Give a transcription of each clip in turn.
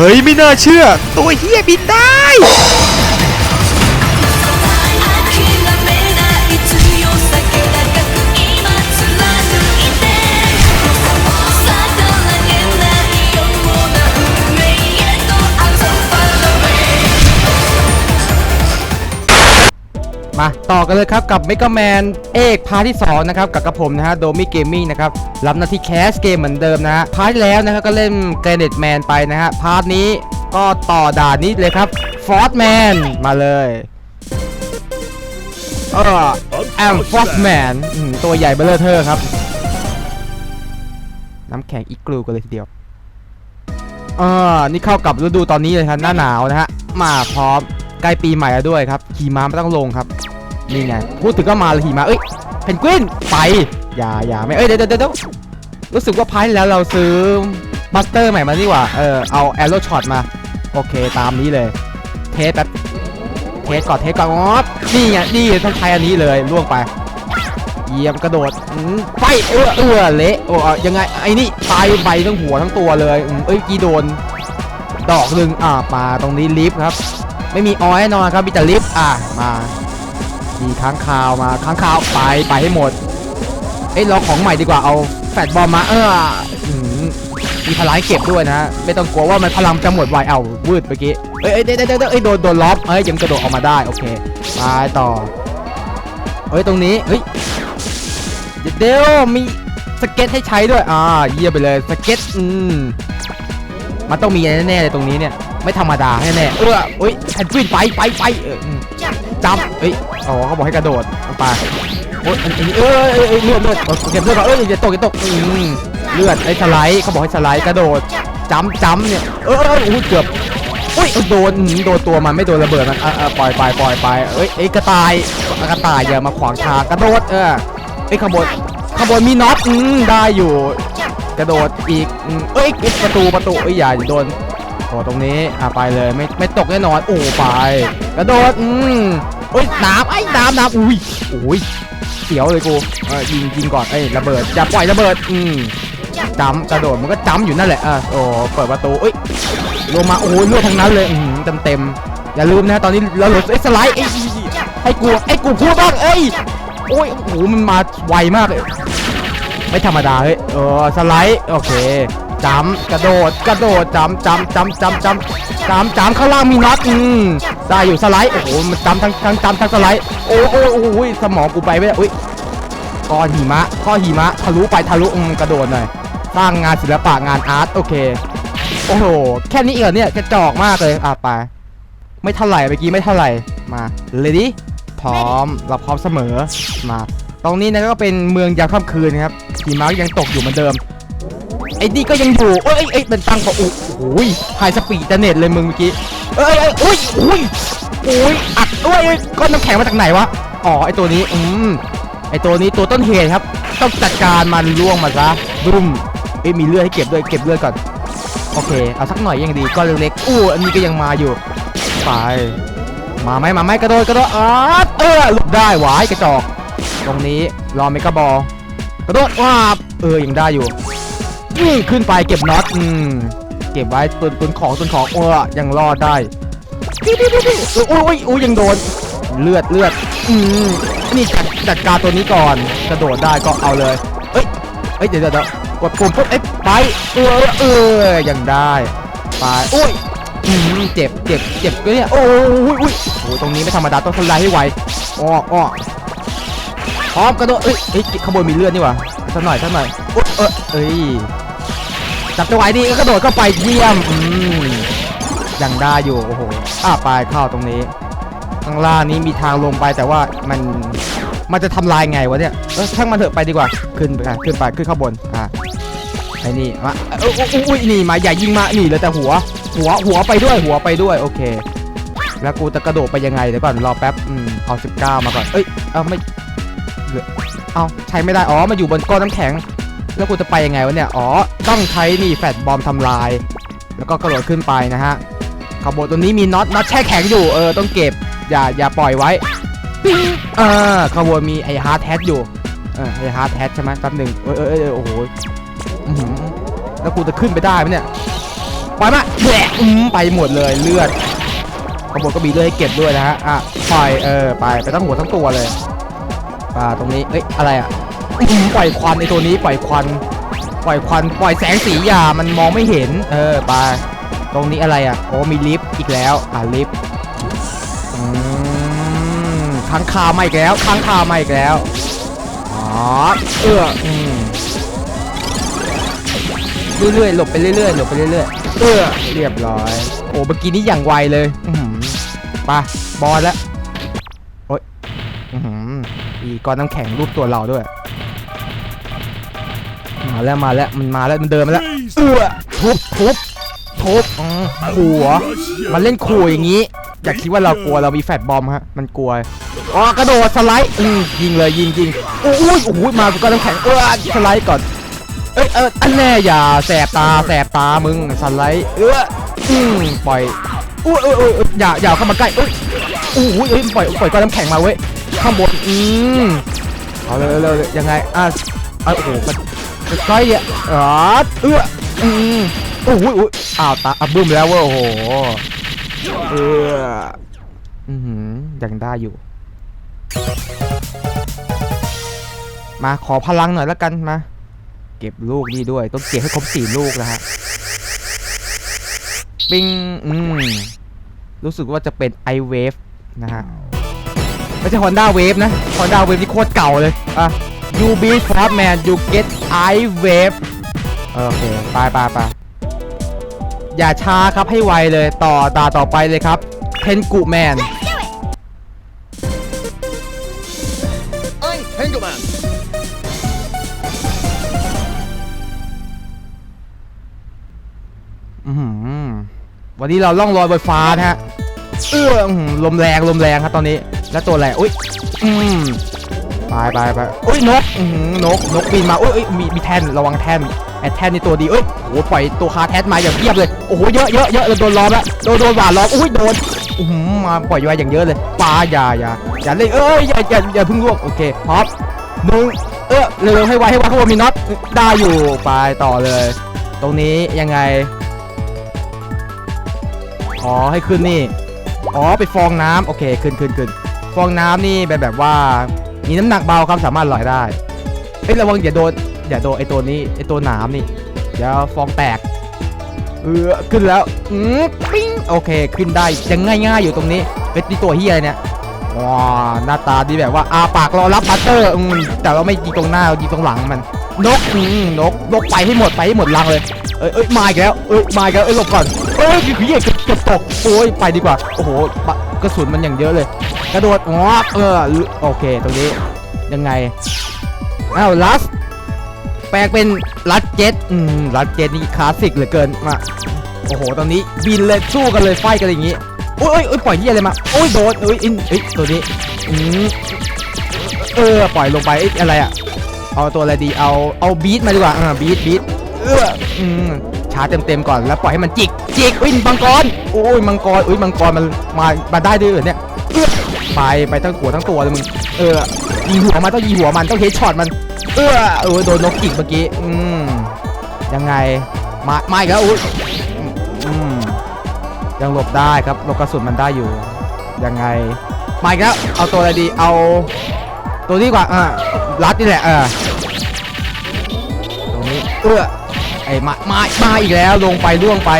เฮ้ยไม่น่าเชื่อ ตัวเฮียบินได้ มาต่อกันเลยครับกับ Mega Man เอกพาร์ทที่ 2 นะครับ กับกระผมนะฮะโดมิเกมมิ่งนะครับรับหน้าที่แคสเกมเหมือนเดิมนะฮะพาร์ทแล้วนะครับก็เล่นเกรเนตแมนไปนะฮะพาร์ทนี้ก็ต่อด่านนี้เลยครับฟอร์ m แมนมาเลยเออแอมฟอร์ m แมนตัวใหญ่เบลเลอร์เทอครับ น้ำแข็งอีกลูกันเลยทีเดียวเอ่านี่เข้ากับฤดูตอนนี้เลยครับหน้าหนาวนะฮะมาพร้อมใกล้ปีใหม่แล้วด้วยครับ ขี่ม้าไม่ต้องลงครับ นี่ไงพูดถึงก็มาเลยขี่ม้าเอ้ยเพนกวินไปอย่าอย่าไม่เอ้ยเดี๋ยวเดี๋ยวเดี๋ยวรู้สึกว่าพายแล้วเราซื้อบัสเตอร์ใหม่มานี่หว่าเออเอาแอโรช็อตมา โอเคตามนี้เลย เทสแบบเทสก่อนเทสก่อนอ๋อนี่ไงนี่ต้องใช้อันนี้เลยล่วงไปเยี่ยมกระโดดไปเออเออเละโอ้อยังไงไอ้นี่ตายใบทั้งหัวทั้งตัวเลยเอ้ยกีโดน ดอกหนึ่งอ่ามาตรงนี้ลิฟต์ครับ ไม่มีออยแน่นอนครับมีแต่ลิฟต์อะมา มีค้างคาวมาค้างคาวไปไปให้หมด เอ้ยรอของใหม่ดีกว่าเอาแฟตบอมมาเออมีพลังเก็บด้วยนะไม่ต้องกลัวว่ามันพลังจะหมดไวเอาวืดเมื่อกี้เอ้ยเอ้ยเดี๋ยเอ้ยโดนโดนล็อกเอ้ยยังกระโดดออกมาได้โอเคไปต่อเฮ้ยตรงนี้เฮ้ยเดี๋ยวมีสเก็ตให้ใช้ด้วยอ่าเยี่ยไปเลยสเก็ตอืมมันต้องมีแน่ๆเลยตรงนี้เนี่ย ไม่ธรรมดาแน่ๆเออเอ้ยแพนกวินไปไปไปเออ จับเอ้ยอ๋อเขาบอกให้กระโดดลงไปโอ้ยอันนี้เออเออเออเลือดเลือดเก็บเลือดก่อนเอ้ยอย่าตกอย่าตกอืมเลือดไอ้สไลด์เขาบอกให้สไลด์กระโดดจ้ำจ้ำเนี่ยเออเออโอ้เกือบอุ้ยโดนโดนตัวมันไม่โดนระเบิดมันอะอะปล่อยไปปล่อยไปเอ้ยไอ้ยกระต่ายกระต่ายอย่ามาขวางทางกระโดดเออไอ้ยขบวนขบวนมีน็อตอืมได้อยู่ กระโดดอีกเอ้ยประตูประตูเอ้ยอย่าโดน โอ้ตรงนี้อะไปเลยไม่ไม่ตกแน่นอนโอ้ไปกระโดดอืมโอ้ยน้ำไอ้น้ำน้ำอุ้ยอุ้ยเสียวเลยกูเออยิงยิงก่อนเอ้ยระเบิดอย่าปล่อยระเบิดอืมจำกระโดดมันก็จำอยู่นั่นแหละอะโอ้เปิดประตูเอ้ยลงมาโอ้ยลือดทั้งนั้นเลยอืมเต็มเต็มอย่าลืมนะตอนนี้เราหลุดไอ้สไลด์ไอ้ไอ้กูไอ้กูพูดบ้างเอ้ยโอ้ยโอ้โหมันมาไวมากเลยไม่ธรรมดาเฮ้ยเออสไลด์โอเค จำกระโดดกระโดดจำจำจำจำจำจำจำข้างล่างมีน็อตอืมได้อยู่สไลด์โอ้โหมันจำทั้งทั้งจำทั้งสไลด์โอ้โอ้โอ้โอ้ยสมองกูไปไม่ได้อุ้ยก้อนหิมะข้อหิมะทะลุไปทะลุอืมกระโดดหน่อยสร้างงานศิลปะงานอาร์ตโอเคโอ้โหแค่นี้เองเหรอเนี่ยกระจอกมากเลยอะไปไม่เท่าไหร่เมื่อกี้ไม่เท่าไหร่มาเลยดิพร้อมเราพร้อมเสมอมา ตรงนี้นะก็เป็นเมืองยามค่ำคืนนะครับหิมะยังตกอยู่เหมือนเดิม ไอ้นี่ก็ยังอยู่เอ้ยเอ้ยเป็นตังของโอ้โหไฮสปีดเน็ตเลยมึงเมื่อกี้เอ้ยเอ้ยอุ้ยอุ้ยอุ้ยอัดด้วยเอ้ยก้อนน้ำแข็งมาจากไหนวะอ๋อไอตัวนี้อืมไอตัวนี้ตัวต้นเหตุครับ ต้องจัดการมันล่วงมาซะดุ้มเอ้ยมีเลือดให้เก็บด้วยเก็บเลือดก่อนโอเคเอาสักหน่อยยังดีก้อนเล็กๆอู้อันนี้ก็ยังมาอยู่ไปมาไหมมาไหมกระโดดกระโดดอ๋อเออหลุดได้หวายกระจอก ตรงนี้รอเมกะบอลกระโดดว้าเออยังได้อยู่ นี่ขึ้นไปเก็บน็อตอืมเก็บไว้ตุนตุนของตุนของเออยังรอดได้ปิ๊บปิ๊บปิ๊บปิ๊บโอ้ยโอ้ยโอ้ยยังโดน เลือดเลือดอืมนี่จัดจัดการตัวนี้ก่อนกระโดดได้ก็เอาเลยเอ้ยเอ้ยเดี๋ยวเดี๋ยวเดี๋ยวกดปุ่มปุ๊บเอ้ยไปเออเออยังได้ไปโอ้ยอืมเจ็บเจ็บเจ็บก็เนี่ยโอ้ยโอ้ยโอ้ยโอ้ยตรงนี้ไม่ธรรมดาต้องทำลายให้ไวอ้ออ้อพร้อมกระโดดเอ้ยเอ้ยขบวนมีเลือดนี่หว่าสักหน่อยสักหน่อยอุ๊ยเออเอ้ย จับจังหวะดีก็กระโดดเข้าไปเยี่ยมยังได้อยู่โอ้โหอ่าไปเข้าตรงนี้ข้างล่างนี้มีทางลงไปแต่ว่ามันมันจะทำลายไงวะเนี่ยเออช่างมันเถอะไปดีกว่าขึ้นไปขึ้นไปขึ้นข้างบนอ่าไอ้นี่มาเอออุ้ยนี่มาใหญ่ยิงมานี่เลยแต่หัว หัวหัวไปด้วยหัวไปด้วยโอเค แล้วกูจะกระโดดไปยังไงเดี๋ยวก่อนรอแป๊บอืมเอา19 มาก่อนเอ้ยเอาไม่เอาใช้ไม่ได้อ๋อมาอยู่บนก้อนน้ำแข็ง แล้วกูจะไปยังไงวะเนี่ย อ๋อ ต้องใช้นี่แฟตบอมทำลาย แล้วก็กระโดดขึ้นไปนะฮะขบวนตัวนี้มีน็อต น็อตแช่แข็งอยู่ เออ ต้องเก็บ อย่า อย่าปล่อยไว้ปิ้งอ่าขบวนมีไอฮาร์ดแทสอยู่ เออ ไอฮาร์ดแทสใช่ไหมแป๊บหนึ่งเออเออเออโอ้โหแล้วกูจะขึ้นไปได้ไหมเนี่ย ไปมาแหวะอืมไปหมดเลยเลือดขบวนก็มีเลือดให้เก็บด้วยนะฮะ อะปล่อย เออ ไป ไปทั้งหัวทั้งตัวเลยป่าตรงนี้ เอ้ย อะไรอะ ปล่อยควันในตัวนี้ปล่อยควัน ปล่อยควันปล่อยแสงสีหยามันมองไม่เห็น เออไปตรงนี้อะไรอะโอ้มีลิฟต์อีกแล้วอะลิฟต์ค้างคาวมาอีกแล้วค้างคาวมาอีกแล้วอ๋อเอออืมเรื่อยๆหลบไปเรื่อยๆหลบไปเรื่อยๆเออเรียบร้อย โอ้เมื่อกี้นี้อย่างไวเลยอือหือไปบอลแล้วโอ้ยอืมอีก้อนน้ำแข็งรูปตัวเราด้วย มาแล้วมาแล้วมันมาแล้วมันเดินมาแล้วเอื้อทุบทุบทุบขู่เหรอมันเล่นขู่อย่างนี้อย่าคิดว่าเรากลัวเรามีแฟตบอมฮะมันกลัวอ๋อกระโดดสไลด์อืมยิงเลยยิงยิงโอ้ยโอ้ยมาก็น้ำแข็งเออสไลด์ก่อนเอ้ยเอออันแน่อย่าแสบตาแสบตามึงสไลด์เอออืมปล่อยอุ้ยเอ้ยเอ้ยเอ้ยอย่าอย่าเข้ามาใกล้เอ้ยโอ้ยเอ้ยปล่อยปล่อยก้อนน้ำแข็งมาเว้ยข้างบนอืมเอาเลยเร็วยังไงอะอะโอ้โห มันใกล้อะอ๋อเอื้ออืมโอ้โหอุ้ยอ้าวตาอะบึ้มแล้วเว้ยโอ้โหเอื้ออือหือยังได้อยู่ มาขอพลังหน่อยแล้วกันมา เก็บลูกนี่ด้วย ต้องเก็บให้ครบสี่ลูกนะฮะปิงอืมรู้สึกว่าจะเป็น i wave นะฮะไม่ใช่ Honda Wave นะ Honda Wave ที่โคตรเก่าเลย อะ you beat Crab Man you get i wave โอเคไปไปไปอย่าช้าครับให้ไวเลยต่อตาต่อไปเลยครับเทนกุแมน I'm Penguin อือหือวันนี้เราล่องลอยบนฟ้านะฮะ เอื้ออื้อหือลมแรงลมแรงครับตอนนี้ แล้วตัวอะไรอุ้ยอืม ไปไปไปอุ้ยนกอืนกนกบินมาอุ้ยมีมีแท่นระวังแท่นไอ้แท่นนี่ตัวดีเอ้ยโอ้โหปล่อยตัวคาแท่นมาอย่างเพียบเลยโอ้โหเยอะเยอะเยอะโดนล้อมแล้วโดนโดนหวานล้อมอุ้ยโดนอื้อหือมาปล่อยไว้อย่างเยอะเลยปลาอย่าอย่าอย่าเล่นเอ้ยอย่าอย่าอย่าพิ่งลวกโอเคพร้อมหนึ่งเออเร็วๆให้ไวให้ไวข้างบนมีน็อตได้อยู่ไปต่อเลย ตรงนี้ยังไงอ๋อให้ขึ้นนี่อ๋อไปฟองน้ำโอเคขึ้นขึ้นขึ้นฟองน้ำนี่แบบแบบว่า มีน้ำหนักเบาครับสามารถลอยได้เอ้ยระวังอย่าโดนอย่าโดนไอตัวนี้ไอตัวหนามนี่เดี๋ยวฟองแตกเออขึ้นแล้วอืมปิ้งโอเคขึ้นได้ยังง่ายๆอยู่ตรงนี้เป็นที่ตัวเฮียเนี่ยว้าหน้าตาดีแบบว่าอาปากรอรับบัตเตอร์อืมแต่เราไม่ยิงตรงหน้าเรายิงตรงหลังมันนกอืมนกนกไปให้หมดไปให้หมดรังเลยเอ้ยเอ้ยมาอีกแล้วเอ้ยมาอีกแล้วเอ้ยหลบก่อนเอ้ยผีเอกเกือบตกโอ้ยไปดีกว่าโอ้โหกระสุนมันอย่างเยอะเลย กระโดดงอเออโอเคตรงนี้ยังไงอ้าวลัสแปลงเป็นลัสเจ็ตอืมลัสเจ็ตนี่คลาสสิกเหลือเกินมาโอ้โหตอนนี้บินเลยสู้กันเลยไฟกันอย่างงี้โอ้ยโอ้ยโอ้ยปล่อยที่อะไรมาโอ้ยโดนเอ้ยอินเอ้ยตัวนี้อืมเออปล่อยลงไปเอ้ยอะไรอะเอาตัวอะไรดีเอาเอาบีทมาดีกว่าอ่าบีทบีทเอออืมชาร์จเต็มๆก่อนแล้วปล่อยให้มันจิกจิกอุ้ยมังกรโอ้ยมังกรอุ้ยมังกรมันมามาได้ด้วยเหรอเนี่ยเไปไปทั้งหัวทั้งตัวเลยมึงเออยิงหัวมันต้องยิงหัวมันต้องเฮดช็อตมัน เออเออโดนนกจิกเมื่อกี้อืมยังไงมามาอีกแล้วอุ้ยอืมยังหลบได้ครับหลบกระสุนมันได้อยู่ยังไงมาอีกแล้วเอาตัวอะไรดีเอาตัวนี้กว่าอ่ารัดนี่แหละเออตรงนี้เออไอ้มามามาอีกแล้วลงไปล่วงไป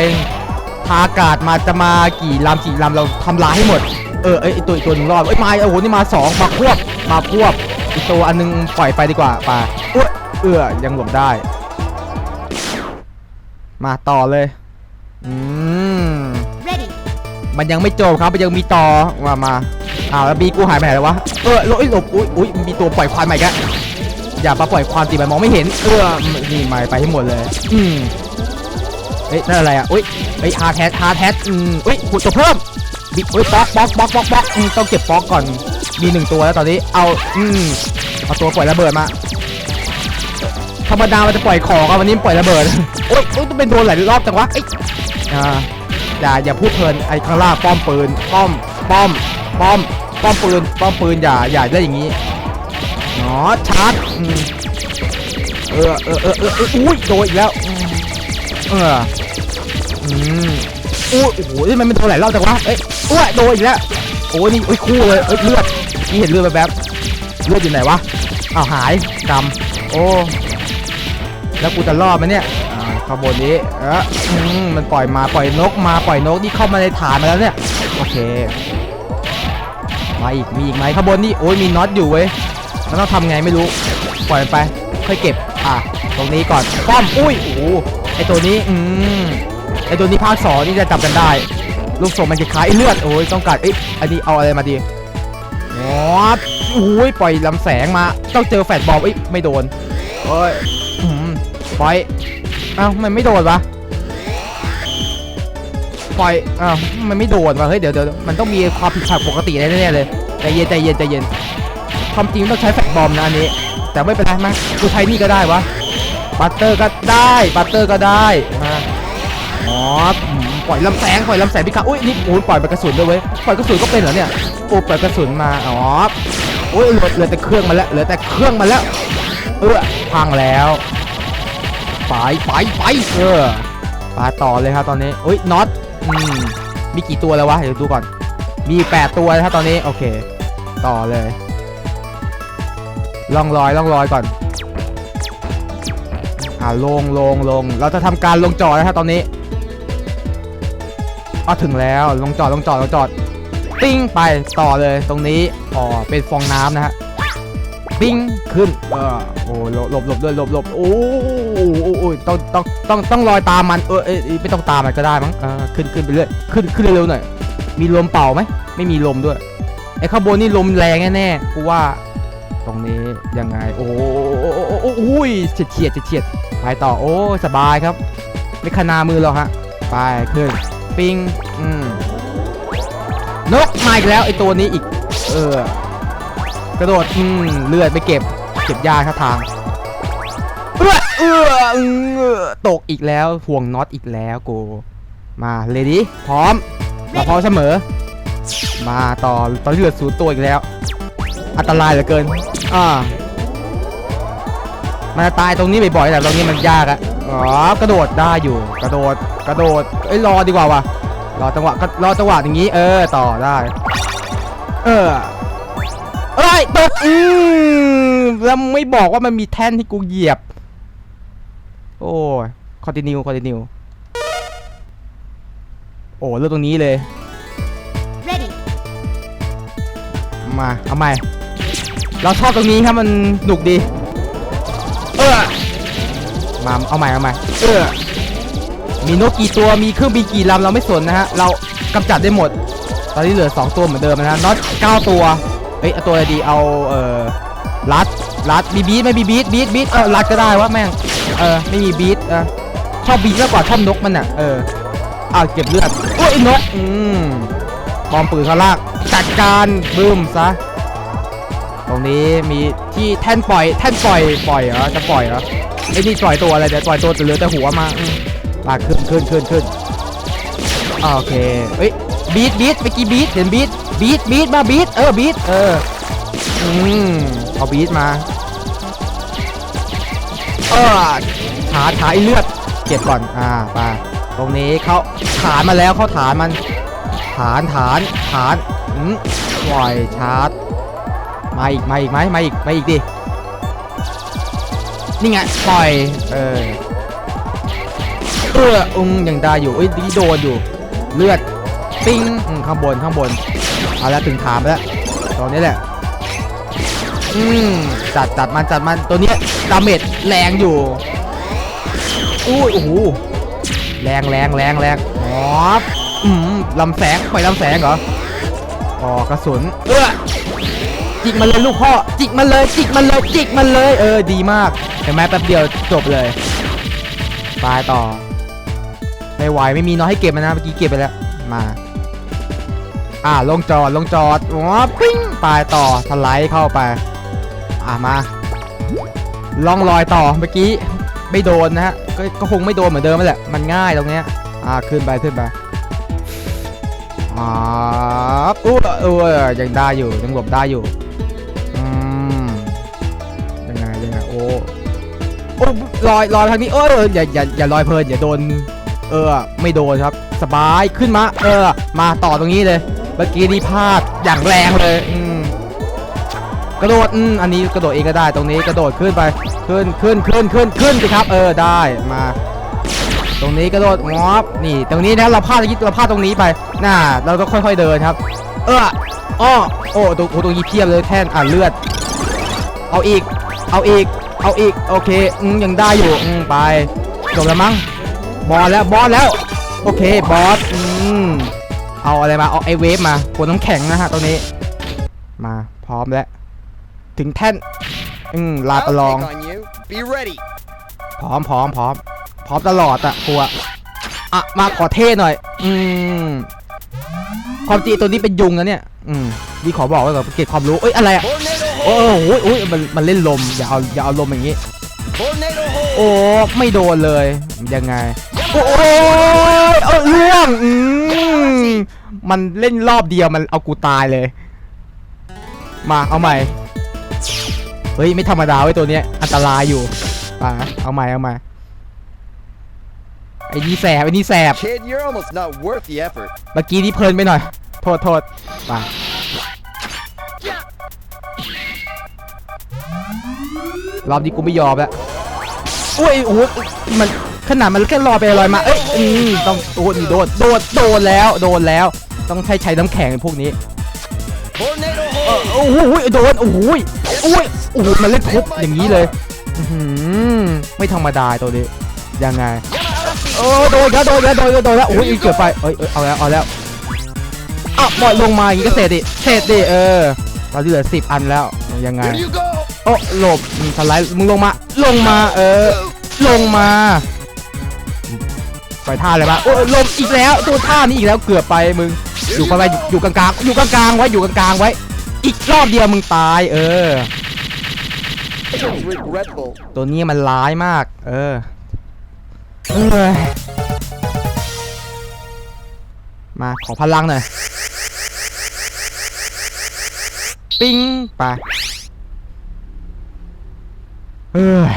พาอากาศมาจะมากี่ลำกี่ลำเราทำลายให้หมด เออเอ้ยไอ้ตัวอีกตัวหนึงรอดเอ้ยมาโอ้โหนี่มาสองมาควบมาควบอีกตัวอันนึงปล่อยไปดีกว่าป่าเอื้อเอื้อยังหลบได้ มาต่อเลยอืม Ready มันยังไม่จบครับมันยังมีต่อมามาอ้าวแล้วบีกูหายไปไหนแล้ววะเออหลบเอ้ยหลบอุ้ยอุ้ยมีตัวปล่อยควันใหม่กันอย่ามาปล่อยความจริงมันมองไม่เห็นเออนี่ไม่ไปให้หมดเลย อืมเฮ้ยนั่นอะไรอะอุ้ยเฮ้ยฮาร์แทสฮาร์แทสอืมอุ้ยขุดตัวเพิ่ม บิ๊กอุ้ยป๊อกป๊อกป๊อกป๊อกป๊อกอืมต้องเก็บป๊อกก่อน มีหนึ่งตัวแล้วตอนนี้ เอา อืมเอาตัวปล่อยระเบิดมา ธรรมดามันจะปล่อยของอะวันนี้ปล่อยระเบิด โอ๊ยโอ๊ยต้องเป็นโดนหลายรอบจังวะเอ้ยอ่าอย่าอย่าพูดเพลิน ไอ้ข้างล่างป้อมปืน ป้อม ป้อม ป้อม ป้อมปืน ป้อมปืน อย่า อย่าได้อย่างนี้อ๋อชาร์จอืมเออเออเออเออเอออุ้ยโดนอีกแล้วอืมเออ อือืม อู้โอ้โหมันเป็นโดนหลายรอบจังวะเอ้ยอ้วโดนอีกแล้วโอ้ยนี่โอ้ยคู่เลยเอ้ยเลือดนี่เห็นเลือดแบบๆเลือดอยู่ไหนวะอ้าวหายกำโอ้แล้วกูจะรอดไหมเนี่ยอ่าขบวนนี้เออมันปล่อยมาปล่อยนกมาปล่อยนกนี่เข้ามาในฐานมาแล้วเนี่ยโอเคมาอีกมีอีกไหมขบวนนี่โอ้ยมีน็อตอยู่เว้ยแล้วต้องทำไงไม่รู้ปล่อยไปค่อยเก็บอะตรงนี้ก่อนป้อมอุ้ยโอ้ไอตัวนี้อืม ไอตัวนี้ภาคสองนี่จะจำกันได้ ลูกศรมันจะคล้ายเลือดโอ้ยต้องการเอ้ยอันนี้เอาอะไรมาดีงอดโอ้ยปล่อยลำแสงมาต้องเจอแฟลชบอลเอ้ยไม่โดนโอ้ยอืมปล่อยเอ้ามันไม่โดนวะปล่อยอ้าวมันไม่โดนวะเฮ้ยเดี๋ยวเดี๋ยวมันต้องมีความผิดพลาดปกติแน่ๆเลยใจเย็นใจเย็นใจเย็นความจริงต้องใช้แฟลชบอมนะอันนี้ แต่ไม่เป็นไรมั้ยกูใช้นี่ก็ได้วะบัตเตอร์ก็ได้บัตเตอร์ก็ได้มา อ๋อปล่อยลำแสงปล่อยลำแสงพิฆาตอุ้ยนี่โอ้ยปล่อยไปกระสุนด้วยเว้ยปล่อยกระสุนก็เป็นเหรอเนี่ยโอ้ปล่อยกระสุนมาอ๋อโอ้ยเหลือเหลือแต่เครื่องมาแล้วเหลือแต่เครื่องมาแล้วเออพังแล้วไปไปไปเออไปต่อเลยครับตอนนี้อุ้ยน็อตอืมมีกี่ตัวแล้ววะเดี๋ยวดูก่อน มีแปดตัวนะครับตอนนี้โอเค ต่อเลยล่องลอยล่องลอยก่อนอ่าลงลงลงเราจะทำการลงจอดนะครับตอนนี้ อ๋อถึงแล้วลงจอดลงจอดลงจอด ปิ้งไปต่อเลยตรงนี้อ๋อเป็นฟองน้ำนะฮะปิ้งขึ้นเออโอ้หลบหลบหลบด้วยหลบหลบโอ้โอ้โอ้โอ้ต้องต้องต้องต้องลอยตามมันเออเอยเอยไม่ต้องตามมันก็ได้มั้งเออขึ้นขึ้นไปเรื่อยขึ้นขึ้นเร็วๆหน่อยมีลมเป่าไหมไม่มีลมด้วยไอ้ข้างบนนี่ลมแรงแน่ๆกูว่าตรงนี้ยังไงโอ้โหโอ้โอ้ยเฉียดเฉียดเฉียดเฉียดไปต่อโอ้สบายครับไม่ขนามือหรอกฮะไปขึ้น ปิงอืมนกมาอีกแล้วไอตัวนี้อีก เออ กระโดดอืมเลือดไปเก็บ เก็บยาข้าทางเอื้อเออเอือตกอีกแล้วห่วงน็อตอีกแล้วโก มาเลยดิพร้อมเราพร้อมเสมอ มาต่อตอนเลือดศูนย์ตัวอีกแล้ว อันตรายเหลือเกินอ่ามันจะตายตรงนี้บ่อยๆแต่ตรงนี้มันยากอะอ๋อกระโดดได้อยู่ กระโดด กระโดดเอ้ยรอดีกว่าวะรอจังหวะก็รอจังหวะอย่างนี้ เออต่อได้ เออเอ้ยตกอืมแล้วไม่บอกว่ามันมีแท่นที่กูเหยียบ โอ้ยคอนติเนียคอนติเนียโอ้เลือกตรงนี้เลย Ready มาเอาใหม่เราชอบตรงนี้ครับมันหนุกดี เออมาเอาใหม่เอาใหม่เออ มีนกกี่ตัวมีเครื่องบินกี่ลำเราไม่สนนะฮะเรากำจัดได้หมด ตอนนี้เหลือ 2 ตัวเหมือนเดิมนะฮะน็อต9ตัวเอ้ยเอาตัวอะไรดีเอาเอ่อรัดรัดบีบีทไม่บีบีทบีทบีทเออรัดก็ได้วะแม่งเออไม่มีบีทเออชอบบีทมากกว่าชอบนกมันอะเออเอาเก็บเลือดโอ้ยนกอืมบอมปืนเขาลากจัดการบึ้มซะตรงนี้มีที่แท่นปล่อย แท่นปล่อยปล่อยเหรอจะปล่อยเหรอไอ้นี่ปล่อยตัวอะไรเดี๋ยวปล่อยตัวแต่เหลือแต่หัวมาอื มาขึ้นขึ้นขึ้นขึ้นโอเคเอ้ยบีทบีทเมื่อกี้บีทเห็นบีทบีทบีทมาบีทเออบีทเอออืมเอาบีทมาเออชาร์จชาร์จไอ้เลือดเก็บก่อนอ่าไปตรงนี้เขาฐานมาแล้วเขาฐานมันฐานฐานฐานอืมปล่อยชาร์จมาอีกมาอีกไหมมาอีกมาอีกดินี่ไงปล่อยเออ เอออุ้งยังได้อยู่เอ้ยดีโดนอยู่ เลือดปิ้งข้างบนข้างบน เอาล้วถึงฐานแล้วตรงนี้แหละ อืมจัดจัดมันจัดมันตัวนี้ดาเมจแรงอยู่อุ้ยโอ้โหแรงแรงแรงแรงอ๋ออืมลำแสงไปลำแสงเหรออ๋อกระสุนเออจิกมันเลยลูกพ่อจิกมันเลยจิกมันเลยจิกมันเลย เออดีมากเห็นไหมแป๊บเดียวจบเลยไปต่อ ไม่ไหวไม่มีน้อยให้เก็บมันะเมื่อกี้เก็บไปแล้วมาอ่าลงจอดลงจอดอ๋อปิ้งไปต่อถลายเข้าไปอ่ามาล่องลอยต่อเมื่อกี้ไม่โดนนะฮะกก็คงไม่โดนเหมือนเดิมแหละมันง่ายตรงเนี้ยอ่าขึ้นไปขึ้นไปอ่าอู้เออยังได้อยู่ยังหลบได้อยู่อืมยังไงยังไงโอ้โอ้ลอยลอยทางนี้เอออย่าอย่าอย่าลอยเพลินอย่าโดน เออ ไม่โดนครับ สบายขึ้นมา เออ มาต่อตรงนี้เลย เมื่อกี้นี่พลาดอย่างแรงเลยอืมกระโดดอืมอันนี้กระโดดเองก็ได้ตรงนี้กระโดดขึ้นไปขึ้นขึ้นขึ้นขึ้นขึ้นสิครับ เออได้มา ตรงนี้กระโดดงอบนี่ ตรงนี้นะเราพลาดเราพลาดตรงนี้ไปน่าเราต้องค่อย ๆเดินครับ เอออ้อโอ้ตรงโอ้ตรงนี้เพียบเลยแท่นอะเลือด เอาอีก เอาอีก เอาอีกโอเคอืมยังได้อยู่อืมไปจบแล้วมั้ง บอสแล้วบอสแล้ว โอเคบอสอืมเอาอะไรมาเอาไอเวฟมาขวดน้ำแข็งนะฮะตรงนี้ มาพร้อมแล้ว ถึงแท่นอืมลา I'll ประลอง take on you. Be ready. พร้อมพร้อมพร้อมพร้อมตลอดอะกลัวอะมาขอเท่หน่อย อืมความจริงตัวนี้เป็นยุงนะเนี่ย อืมนี่ขอบอกไว้ก่อนเก็บความรู้ เอ้ยอะไรอะ Tornado โอ้ hole. โหโอ้ยมันมันเล่นลมอย่าเอาอย่าเอาลมอย่างงี้ Tornado hole. โอ้ไม่โดนเลยยังไง โอ้ยเออล่วงอืมมันเล่นรอบเดียวมันเอากูตายเลย มาเอาใหม่ เฮ้ย ไม่ธรรมดาเว้ยตัวเนี้ย อันตรายอยู่มาเอาใหม่เอาใหม่ไอ้นี่แสบไอ้นี่แสบ Kid, you're almost not worth the effort. เมื่อกี้นี่เพลินไปหน่อย โทษโทษมารอบนี้กูไม่ยอมแล้วโอ้ยโอ้โหมัน ขนาดมันแค่รอไปลอยมาเอ้ยอืมต้องโอ้นี่โดนโดนโดนแล้วโดนแล้ว ต้องใช้ใช้น้ำแข็งพวกนี้เออโอ้โหโดนโอ้โหโอ้ยโอ้โหมันเล่นทุบอย่างนี้เลยอืไม่ธรรมดาตัวนี้ยังไงโอ้โดนแล้วโดนแล้วโดนแล้วโดนแล้วโอ้ยเกือบไปเอ้ยเอาแล้วเอาแล้วอะบอลลงมาอย่างนี้ก็เสร็จดิเสร็จดิเออตอนที่เหลือสิบอันแล้วยังไงโอ้หลบสไลด์มึงลงมาลงมาเออลงมา ไปท่าอะไรมาโอ้ยลงอีกแล้วตัวท่านี้อีกแล้วเกือบไปมึงอยู่ไปไปอยู่อยู่กลางๆอยู่กลางๆไว้อยู่กลางๆไว้ อีกรอบเดียวมึงตายเออ ตัวนี้มันร้ายมาก เออเอ้ยมาขอพลังหน่อยปิ้งไปเฮ้ย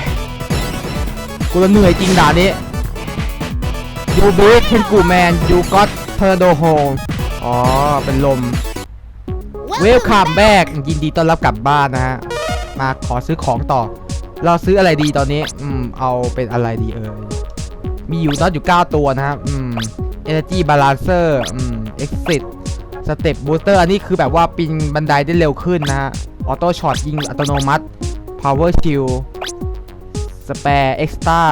กูละเหนื่อยจริงด่านนี้ ยูบูเคนกูแมนยูก็อตเทอร์โดโฮอ๋อ เป็นลม เวลคัมแบกยินดีต้อนรับกลับบ้านนะฮะ มาขอซื้อของต่อ เราซื้ออะไรดีตอนนี้ อืม เอาเป็นอะไรดีเอ่ย มีอยู่น็อตอยู่ 9 ตัวนะครับอืม Energy Balancer อืม Exit Step Booster อันนี้คือแบบว่าปีนบันไดได้เร็วขึ้นนะฮะ Auto Shot ยิงอัตโนมัติ Power Shield Spare Extra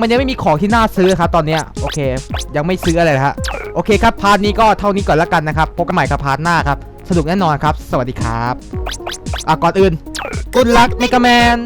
มันยังไม่มีของที่น่าซื้อครับตอนเนี้ยโอเค ยังไม่ซื้ออะไรนะฮะโอเคครับพาร์ทนี้ก็เท่านี้ก่อนแล้วกันนะครับพบกันใหม่ครับพาร์ทหน้าครับสนุกแน่นอนครับ สวัสดีครับอะก่อนอื่นกุ d ลักเมกาแมน